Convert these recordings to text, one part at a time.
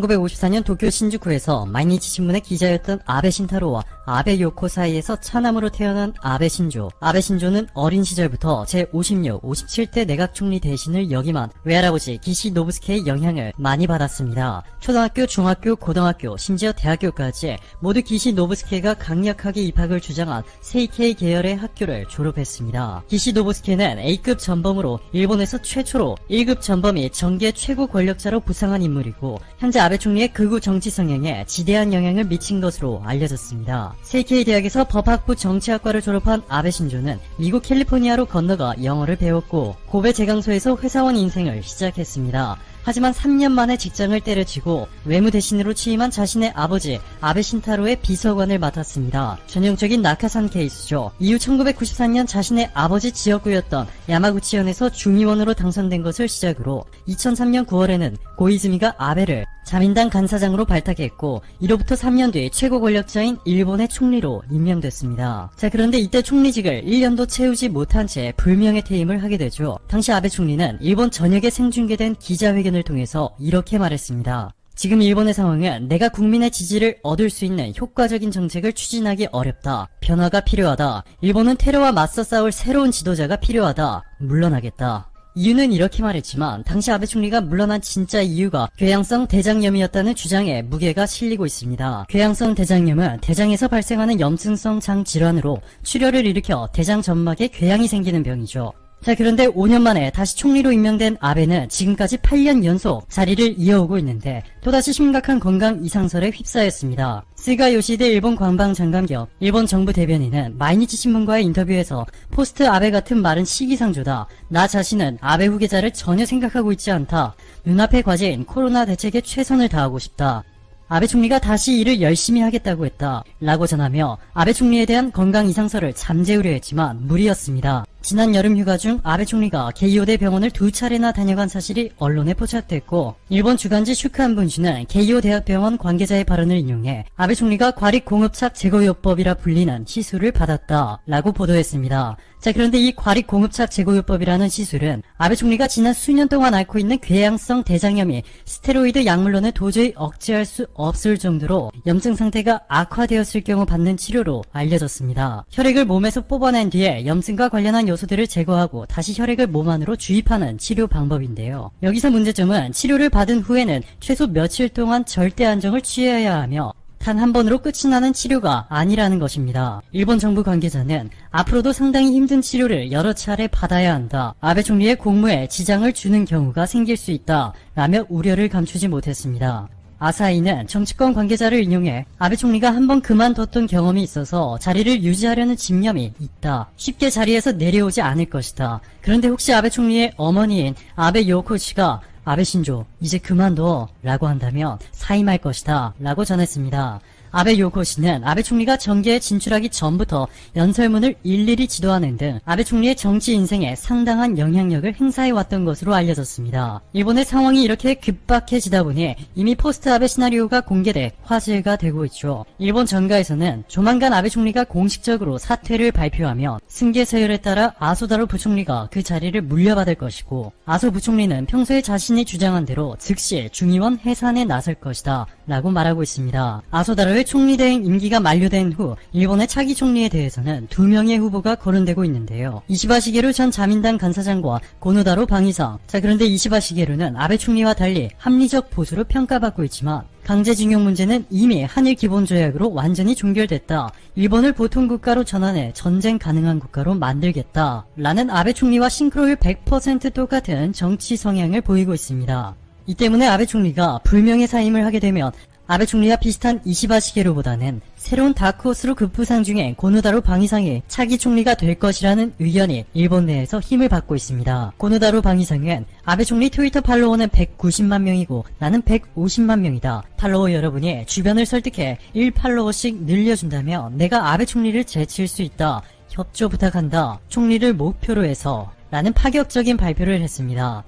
1954년 도쿄 신주쿠에서 마이니치 신문의 기자였던 아베 신타로와 아베 요코 사이에서 차남으로 태어난 아베 신조. 아베 신조는 어린 시절부터 제56, 57대 내각 총리 대신을 역임한 외할아버지 기시 노부스케의 영향을 많이 받았습니다. 초등학교, 중학교, 고등학교, 심지어 대학교까지 모두 기시 노부스케가 강력하게 입학을 주장한 세이케이 계열의 학교를 졸업했습니다. 기시 노부스케는 A급 전범으로 일본에서 최초로 1급 전범이 정계 최고 권력자로 부상한 인물이고 현재 아베 총리의 극우 정치 성향에 지대한 영향을 미친 것으로 알려졌습니다. 세이케이 대학에서 법학부 정치학과를 졸업한 아베 신조는 미국 캘리포니아로 건너가 영어를 배웠고 고베 제강소에서 회사원 인생을 시작했습니다. 하지만 3년 만에 직장을 때려치고 외무 대신으로 취임한 자신의 아버지 아베 신타로의 비서관을 맡았습니다. 전형적인 낙하산 케이스죠. 이후 1994년 자신의 아버지 지역구였던 야마구치현에서 중의원으로 당선된 것을 시작으로 2003년 9월에는 고이즈미가 아베를 자민당 간사장으로 발탁했고 이로부터 3년 뒤 최고 권력자인 일본의 총리로 임명됐습니다. 자 그런데 이때 총리직을 1년도 채우지 못한 채 불명예 퇴임을 하게 되죠. 당시 아베 총리는 일본 전역에 생중계된 기자회견을 통해서 이렇게 말했습니다. 지금 일본의 상황은 내가 국민의 지지를 얻을 수 있는 효과적인 정책을 추진하기 어렵다. 변화가 필요하다. 일본은 테러와 맞서 싸울 새로운 지도자가 필요하다. 물러나겠다. 이유는 이렇게 말했지만 당시 아베 총리가 물러난 진짜 이유가 궤양성 대장염이었다는 주장에 무게가 실리고 있습니다. 궤양성 대장염은 대장에서 발생하는 염증성 장 질환으로 출혈을 일으켜 대장 점막에 궤양이 생기는 병이죠. 자 그런데 5년 만에 다시 총리로 임명된 아베는 지금까지 8년 연속 자리를 이어오고 있는데 또다시 심각한 건강 이상설에 휩싸였습니다. 스가 요시대 일본 관방장관 겸 일본 정부 대변인은 마이니치 신문과의 인터뷰에서 포스트 아베 같은 말은 시기상조다. 나 자신은 아베 후계자를 전혀 생각하고 있지 않다. 눈앞의 과제인 코로나 대책에 최선을 다하고 싶다. 아베 총리가 다시 일을 열심히 하겠다고 했다. 라고 전하며 아베 총리에 대한 건강 이상설을 잠재우려 했지만 무리였습니다. 지난 여름 휴가 중 아베 총리가 게이오대 병원을 두 차례나 다녀간 사실이 언론에 포착됐고 일본 주간지 슈크한분슈는 게이오 대학병원 관계자의 발언을 인용해 아베 총리가 과립 공흡착 제거요법이라 불리는 시술을 받았다 라고 보도했습니다. 자 그런데 이 과립 공흡착 제거요법이라는 시술은 아베 총리가 지난 수년 동안 앓고 있는 궤양성 대장염이 스테로이드 약물로는 도저히 억제할 수 없을 정도로 염증 상태가 악화되었을 경우 받는 치료로 알려졌습니다. 혈액을 몸에서 뽑아낸 뒤에 염증과 관련한 요소들을 제거하고 다시 혈액을 몸 안으로 주입하는 치료 방법인데요. 여기서 문제점은 치료를 받은 후에는 최소 며칠 동안 절대 안정을 취해야 하며 단한 번으로 끝이 나는 치료가 아니라는 것입니다. 일본 정부 관계자는 앞으로도 상당히 힘든 치료를 여러 차례 받아야 한다. 아베 총리의 공무에 지장을 주는 경우가 생길 수 있다. 라며 우려를 감추지 못했습니다. 아사히는 정치권 관계자를 인용해 아베 총리가 한 번 그만뒀던 경험이 있어서 자리를 유지하려는 집념이 있다. 쉽게 자리에서 내려오지 않을 것이다. 그런데 혹시 아베 총리의 어머니인 아베 요코 씨가 아베 신조 이제 그만둬 라고 한다면 사임할 것이다 라고 전했습니다. 아베 요코 씨는 아베 총리가 정계에 진출하기 전부터 연설문을 일일이 지도하는 등 아베 총리의 정치 인생에 상당한 영향력을 행사해왔던 것으로 알려졌습니다. 일본의 상황이 이렇게 급박해지다 보니 이미 포스트 아베 시나리오가 공개돼 화제가 되고 있죠. 일본 정가에서는 조만간 아베 총리가 공식적으로 사퇴를 발표하면 승계 서열에 따라 아소다로 부총리가 그 자리를 물려받을 것이고 아소 부총리는 평소에 자신이 주장한 대로 즉시 중의원 해산에 나설 것이다 라고 말하고 있습니다. 아소다로의 총리 대행 임기가 만료된 후 일본의 차기 총리에 대해서는 두 명의 후보가 거론되고 있는데요. 이시바 시게루 전 자민당 간사장과 고노다로 방위상. 자 그런데 이시바 시게루는 아베 총리와 달리 합리적 보수로 평가받고 있지만 강제징용 문제는 이미 한일 기본조약으로 완전히 종결됐다. 일본을 보통 국가로 전환해 전쟁 가능한 국가로 만들겠다. 라는 아베 총리와 싱크로율 100% 똑같은 정치 성향을 보이고 있습니다. 이 때문에 아베 총리가 불명예 사임을 하게 되면 아베 총리와 비슷한 이시바 시게루보다는 새로운 다크호스로 급부상 중에 고노다로 방위상이 차기 총리가 될 것이라는 의견이 일본 내에서 힘을 받고 있습니다. 고노다로 방위상은 아베 총리 트위터 팔로워는 190만 명이고 나는 150만 명이다. 팔로워 여러분이 주변을 설득해 1팔로워씩 늘려준다면 내가 아베 총리를 제칠 수 있다. 협조 부탁한다. 총리를 목표로 해서 라는 파격적인 발표를 했습니다.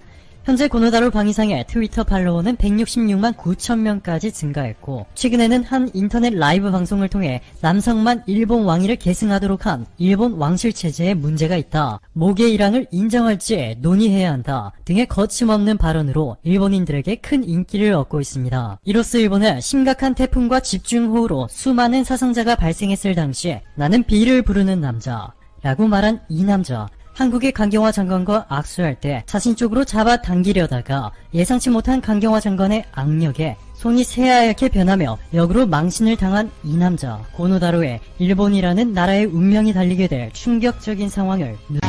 현재 고노다로 방이상의 트위터 팔로워는 166만 9천 명까지 증가했고 최근에는 한 인터넷 라이브 방송을 통해 남성만 일본 왕위를 계승하도록 한 일본 왕실 체제에 문제가 있다. 모계 일항을 인정할지 논의해야 한다. 등의 거침없는 발언으로 일본인들에게 큰 인기를 얻고 있습니다. 이로써 일본은 심각한 태풍과 집중호우로 수많은 사상자가 발생했을 당시에 나는 비를 부르는 남자 라고 말한 이 남자 한국의 강경화 장관과 악수할 때 자신 쪽으로 잡아당기려다가 예상치 못한 강경화 장관의 악력에 손이 새하얗게 변하며 역으로 망신을 당한 이 남자. 고노다로의 일본이라는 나라의 운명이 달리게 될 충격적인 상황을 눈-